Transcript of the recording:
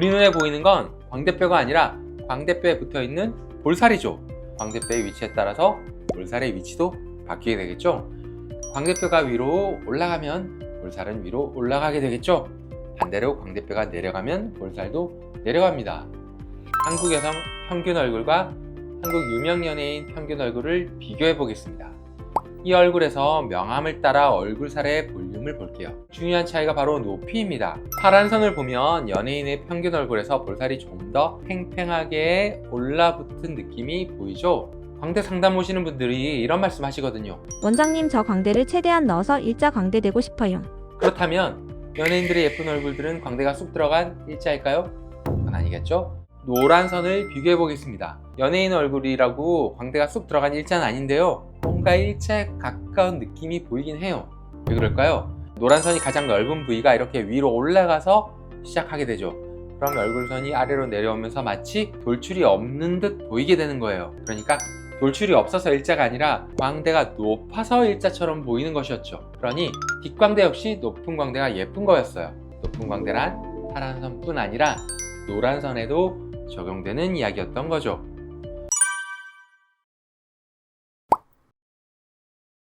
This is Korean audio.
우리 눈에 보이는 건 광대뼈가 아니라 광대뼈에 붙어 있는 볼살이죠. 광대뼈의 위치에 따라서 볼살의 위치도 바뀌게 되겠죠. 광대뼈가 위로 올라가면 볼살은 위로 올라가게 되겠죠. 반대로 광대뼈가 내려가면 볼살도 내려갑니다. 한국 여성 평균 얼굴과 한국 유명 연예인 평균 얼굴을 비교해 보겠습니다. 이 얼굴에서 명암을 따라 얼굴살의 볼륨을 볼게요. 중요한 차이가 바로 높이입니다. 파란 선을 보면 연예인의 평균 얼굴에서 볼살이 좀 더 팽팽하게 올라붙은 느낌이 보이죠? 광대 상담 오시는 분들이 이런 말씀 하시거든요. 원장님 저 광대를 최대한 넣어서 일자 광대 되고 싶어요. 그렇다면 연예인들의 예쁜 얼굴들은 광대가 쑥 들어간 일자일까요? 그건 아니겠죠? 노란 선을 비교해 보겠습니다. 연예인 얼굴이라고 광대가 쑥 들어간 일자는 아닌데요. 뭔가 일자에 가까운 느낌이 보이긴 해요. 왜 그럴까요? 노란 선이 가장 넓은 부위가 이렇게 위로 올라가서 시작하게 되죠. 그럼 얼굴선이 아래로 내려오면서 마치 돌출이 없는 듯 보이게 되는 거예요. 그러니까 돌출이 없어서 일자가 아니라 광대가 높아서 일자처럼 보이는 것이었죠. 그러니 뒷광대 역시 높은 광대가 예쁜 거였어요. 높은 광대란 파란 선뿐 아니라 노란 선에도 적용되는 이야기였던 거죠.